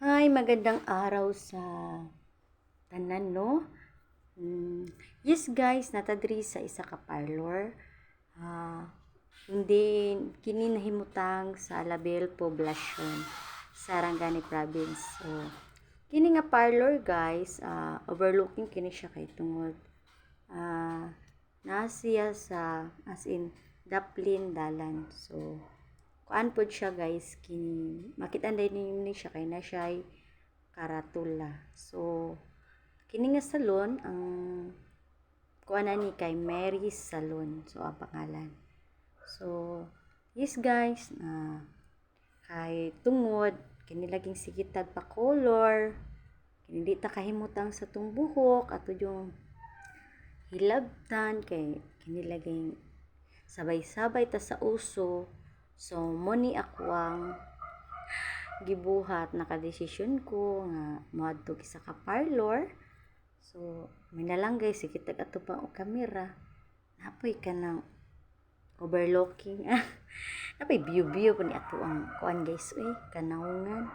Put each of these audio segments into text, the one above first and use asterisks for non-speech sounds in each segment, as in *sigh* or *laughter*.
Hi, magandang araw sa tanan, no? Mm, yes, guys, natadri sa isa ka parlor. Ah, hindi kini nahimutang sa Label Poblacion, Sarangani Province. So, kini nga parlor, guys, ah, overlooking kini siya kay tungod ah naa siya sa as in Daplin Dalan. So, kuan pod siya guys kini makita din ninyo siya kay na siya karatula. So kini nga salon ang kuan na ni kay Mary's Salon so ang pangalan. So yes guys na kay tungod kini laging sigitag pa color kini di ta kahimutang sa tung buhok ato yung hilabtan kay kini laging sabay-sabay ta sa uso So, mo ni ako ang gibuhat nakadesisyon ko nga moadto sa ka parlor. So, may na lang guys, ikitag ato pa o kamera. Napoy ka ng overlooking. *laughs* Napoy view-view po ni ato ang kuan guys. Uy, kanawungan.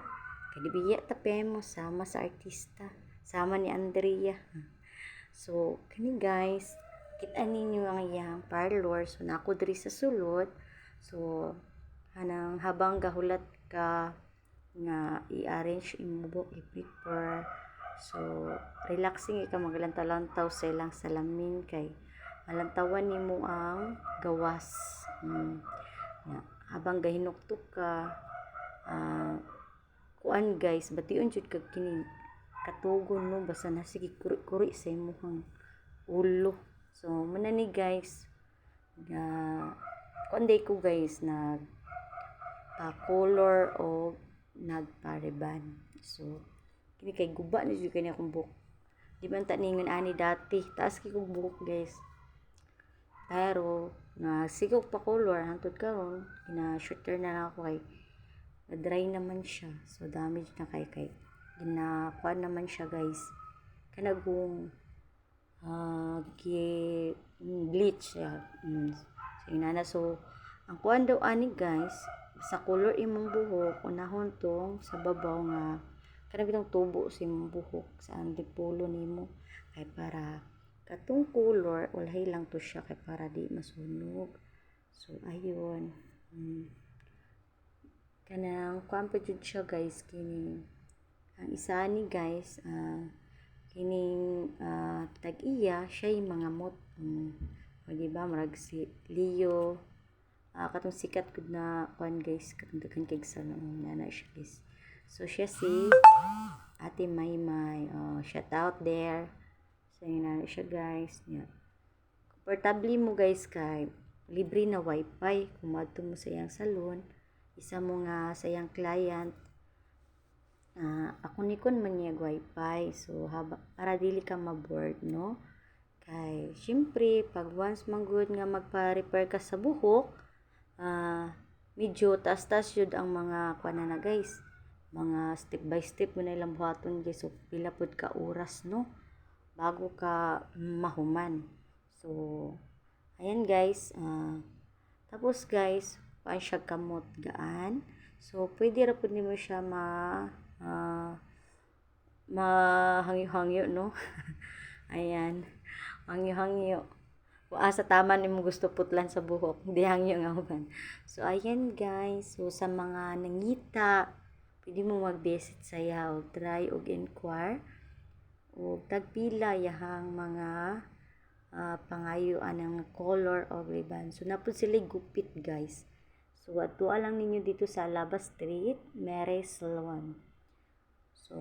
Kadibiya tape mo sama sa artista. Sama ni Andrea. So, kani guys, kita ninyo ang iyang parlor. So, nako diri sa sulod. So, anang habang gahulat ka nga i-arrange imubok i-prepare so relaxing ika maglantaw-lantaw sa ilang salamin kay malantawan nimo ang gawas mm. nga, habang gahinuktok ka uh, kuan guys bation jud kag kini katugon no basta na sige kuri-kuri sa imong ulo so muna ni guys nga kuan ko guys nag pa-color o nagpa-riban. So, kini kay guba na jud kani akong buhok. Di man ta ningon ani dati, taas kay kog buhok guys. Pero na sigog pa color hangtod karon ina shooter na lang ako kay na dry naman siya. So damage na kay kay ginakuan naman siya guys. Kanagong uh, gi bleach ya. Mm. So, inana so ang kuan daw ani guys sa color imong buhok unahon tong sa babaw nga kanang bitong tubo sa imong buhok sa andipulo nimo. Kay para katong color ulhay lang to siya kay para di masunog. So ayun. Hmm. kanang jud siya guys kini ang isa ni guys uh, kining uh, tag-iya siya yung mga mot hmm. o diba marag si Leo uh, katong sikat gud na kuan guys katong daghan kay salon na siya guys. So siya si Ate Maymay oh shout out there so yun na siya guys. Yeah. mo guys kay libre na wifi. Kung madto mo sa iyang salon isa mo nga sa iyang client uh, ako ni kon man niya wifi. So haba para dili ka ma-board no? Kay syempre pag once man good nga magpa-repair ka sa buhok uh, medyo taas-taas yun ang mga kuana na guys. Mga step by step mo na ilang buhaton guys. So pila pud ka oras no? Bago ka mahuman. So ayan guys. Uh, tapos guys paan siya kamot gaan. So pwede ra pud nimo siya ma uh, mahangyo-hangyo no? *laughs* Ayan. Hangyo-hangyo asa tama ni mo gusto putlan sa buhok hindi hangyo nga huban so ayan guys. So sa mga nangita pwede mo mag-visit sa o try og inquire o tagpila yahang mga uh, pangayuan ng color of ribbon. So napod sila gupit guys. So ato lang ninyo dito sa Lava Street Mary Salon. So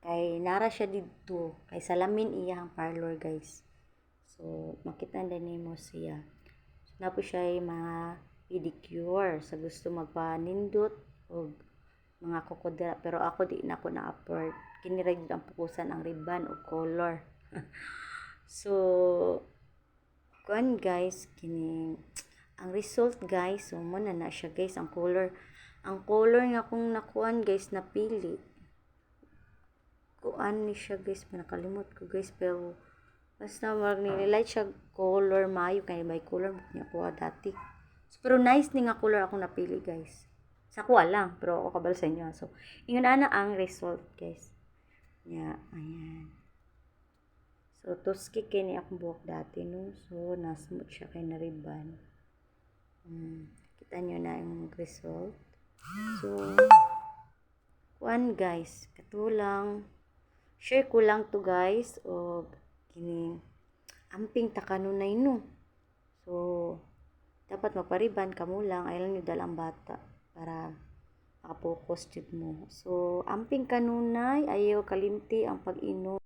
kay nara siya dito. Kay salamin iyang parlor guys So, makita na nimo siya. So, na po siya yung mga pedicure sa gusto magpanindot o mga kokodra. Pero ako di na ako na-afford. Kinirag ang pukusan ang ribbon o color. *laughs* so, kuan guys, kini ang result guys, so mo na siya guys, ang color. Ang color nga kung nakuan guys, napili. Kuan ni siya guys, nakalimot ko guys, pero Basta mag nililight siya color mayo kay may color niya kuha dati. So, pero nice ni nga color ako napili guys. Sa kuha lang, pero ako kabalo sa inyo. So, ingon ana ang result, guys. Ya, ayan. So, tuski kay ni akong buhok dati, no? So, nasmooth siya kay na ribbon. Hmm. Kita nyo na yung result. So, kuan guys, katulang. Share ko lang to guys. O, kini, amping takanunay no. So, dapat mapariban ka mo lang. Ayaw nyo dalang bata para makapokus jud mo. So, amping kanunay, ayaw kalimti ang pag-inom.